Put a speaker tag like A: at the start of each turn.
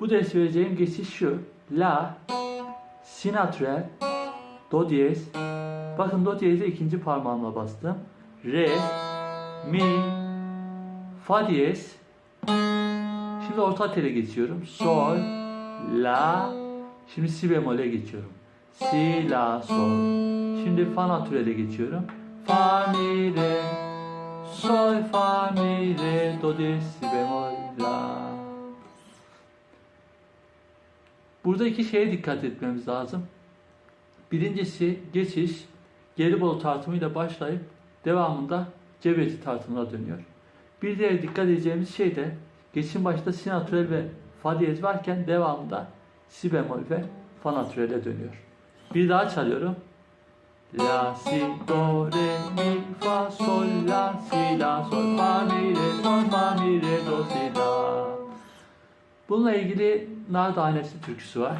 A: Bu ders vereceğim geçiş şu. La, si natürel, do diyez. Bakın do diyeze ikinci parmağımla bastım. Re, mi, fa diyez. Şimdi orta tele geçiyorum. Sol, la. Şimdi si bemole geçiyorum. Si, la, sol. Şimdi fa natürele geçiyorum. Fa, mi, re. Sol, fa, mi, re, do, de, si bemol, la. Burada iki şeye dikkat etmemiz lazım. Birincisi geçiş geri bol tartımıyla başlayıp devamında cebeti tartımına dönüyor. Bir diğer dikkat edeceğimiz şey de geçişin başında si natürel ve fa diyez varken devamında si bemol ve fa natürele dönüyor. Bir daha çalıyorum. La, si, do, re, mi, fa, sol, la, si, la, sol, fa, mi, re, sol, fa, mi, re. Bununla ilgili nar tanesi türküsü var.